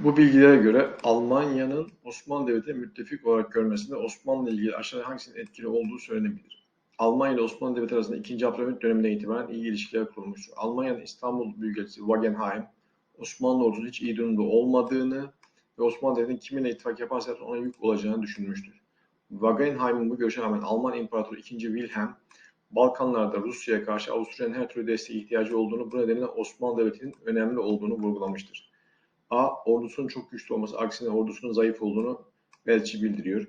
Bu bilgilere göre Almanya'nın Osmanlı Devleti'ne müttefik olarak görmesinde Osmanlı ile ilgili aşağıda hangisinin etkili olduğu söylenebilir. Almanya ile Osmanlı Devleti arasında 2. Abdülhamit döneminden itibaren iyi ilişkiler kurulmuştur. Almanya'nın İstanbul Büyükelçisi Wagenheim, Osmanlı ordusunun hiç iyi durumda olmadığını ve Osmanlı Devleti'nin kiminle ittifak yaparsa ona yük olacağını düşünmüştür. Wagenheim'in bu görüşe rağmen Alman İmparatoru 2. Wilhelm, Balkanlarda Rusya'ya karşı Avusturya'nın her türlü desteğe ihtiyacı olduğunu, bu nedenle Osmanlı Devleti'nin önemli olduğunu vurgulamıştır. A. Ordusunun çok güçlü olması, aksine ordusunun zayıf olduğunu belki bildiriyor.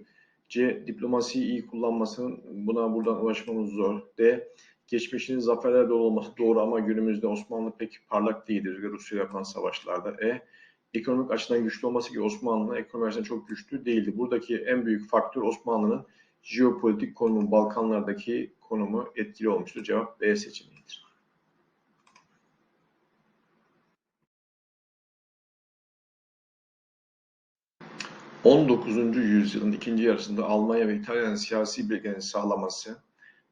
C. Diplomasiyi iyi kullanmasının buna buradan ulaşmamız zor. D. Geçmişinin zaferler dolu olması doğru ama günümüzde Osmanlı pek parlak değildir Rusya yapan savaşlarda. E. Ekonomik açıdan güçlü olması ki Osmanlı ekonomik açıdan çok güçlü değildi. Buradaki en büyük faktör Osmanlı'nın jeopolitik konumu, Balkanlardaki konumu etkili olmuştur. Cevap B seçeneğidir. 19. yüzyılın ikinci yarısında Almanya ve İtalya'nın siyasi birliklerini sağlaması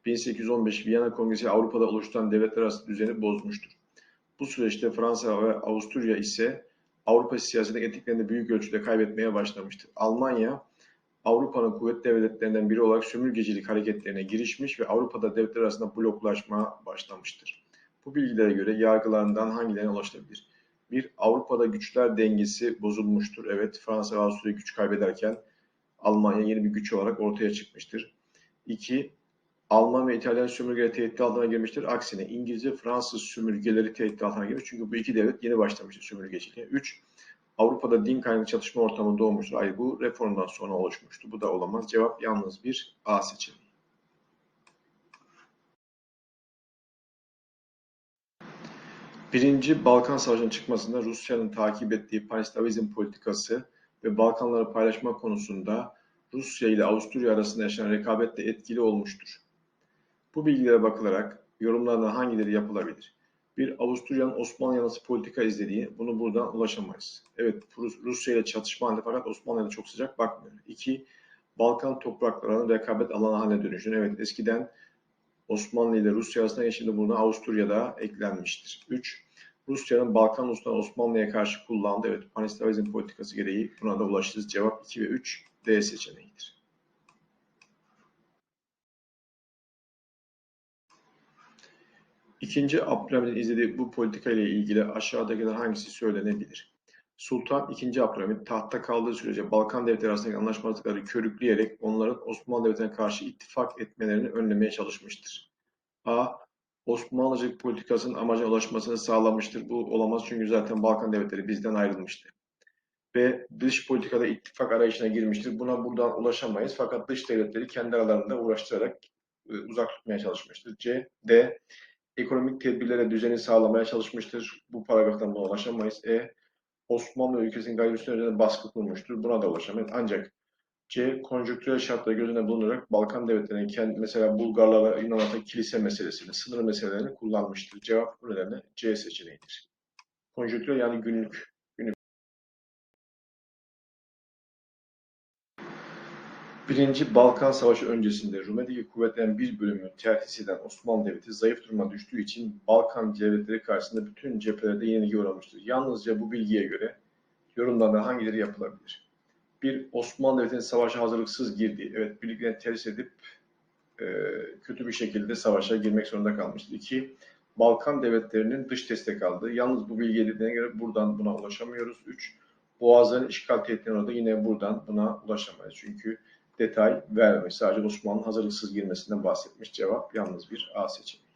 1815 Viyana Kongresi Avrupa'da oluşturan devletler arası düzeni bozmuştur. Bu süreçte Fransa ve Avusturya ise Avrupa siyasetinin etiklerini büyük ölçüde kaybetmeye başlamıştır. Almanya, Avrupa'nın kuvvetli devletlerinden biri olarak sömürgecilik hareketlerine girişmiş ve Avrupa'da devletler arasında bloklaşma başlamıştır. Bu bilgilere göre yargılarından hangilerine ulaşılabilir? Bir, Avrupa'da güçler dengesi bozulmuştur. Evet, Fransa ve Avusturya güç kaybederken Almanya yeni bir güç olarak ortaya çıkmıştır. İki, Alman ve İtalyan sömürgeleri tehdit altına girmiştir. Aksine İngiliz ve Fransız sömürgeleri tehdit altına girmiş. Çünkü bu iki devlet yeni başlamıştır sömürgeciliğe. Üç, Avrupa'da din kaynaklı çatışma ortamı doğmuştur. Ay bu reformdan sonra oluşmuştu. Bu da olamaz. Cevap yalnız bir A seçeneği. Birinci Balkan Savaşı'nın çıkmasında Rusya'nın takip ettiği Panislavizm politikası ve Balkanları paylaşma konusunda Rusya ile Avusturya arasında yaşanan rekabetle etkili olmuştur. Bu bilgilere bakılarak yorumlardan hangileri yapılabilir? Bir, Avusturya'nın Osmanlı yanlısı politika izlediği, bunu buradan ulaşamayız. Evet, Rusya ile çatışma halinde fakat Osmanlı ile çok sıcak bakmıyor. İki, Balkan topraklarının rekabet alanı haline dönüşünü. Evet, eskiden Osmanlı ile Rusya arasında şimdi buna Avusturya'da eklenmiştir. 3. Rusya'nın Balkan uluslarını Osmanlı'ya karşı kullandığı evet panislavizm politikası gereği buna da ulaşırız. Cevap 2 ve 3 D seçeneğidir. İkinci Abdülhamit'in izlediği bu politika ile ilgili aşağıdakiler hangisi söylenebilir? Sultan II. Abdülhamit tahtta kaldığı sürece Balkan devletleri arasındaki anlaşmazlıkları körükleyerek onların Osmanlı Devleti'ne karşı ittifak etmelerini önlemeye çalışmıştır. A. Osmanlıcılık politikasının amacına ulaşmasını sağlamıştır. Bu olamaz çünkü zaten Balkan devletleri bizden ayrılmıştı. B. Dış politikada ittifak arayışına girmiştir. Buna buradan ulaşamayız fakat dış devletleri kendi aralarında uğraştırarak e, uzak tutmaya çalışmıştır. C. D. Ekonomik tedbirlere düzeni sağlamaya çalışmıştır. Bu paragraftan buna ulaşamayız. E. Osmanlı ülkesinin gayrimüslim üzerine baskı kurmuştur. Buna da ulaşamayız. Ancak C. Konjonktürel şartları göz önüne bulundurarak Balkan devletlerinin kendi, mesela Bulgarlara Yunan'a kilise meselesini, sınır meselelerini kullanmıştır. Cevap bu nedenle C seçeneğidir. Konjonktürel yani günlük. Birinci Balkan Savaşı öncesinde Rumeli'deki kuvvetlerin bir bölümü terhis eden Osmanlı Devleti zayıf duruma düştüğü için Balkan devletleri karşısında bütün cephelerde yenilgi uğramıştır. Yalnızca bu bilgiye göre yorumlardan hangileri yapılabilir? bir Osmanlı Devleti'nin savaşa hazırlıksız girdiği, evet birliklerini terhis edip e, kötü bir şekilde savaşa girmek zorunda kalmıştır. İki, Balkan devletlerinin dış destek aldığı. Yalnız bu bilgi edildiğine göre buradan buna ulaşamıyoruz. Üç, Boğazların işgal tehditlerine orada yine buradan buna ulaşamayız. Çünkü detay vermemiş. Sadece Osmanlı'nın hazırlıksız girmesinden bahsetmiş. Cevap yalnız bir A seçeneği.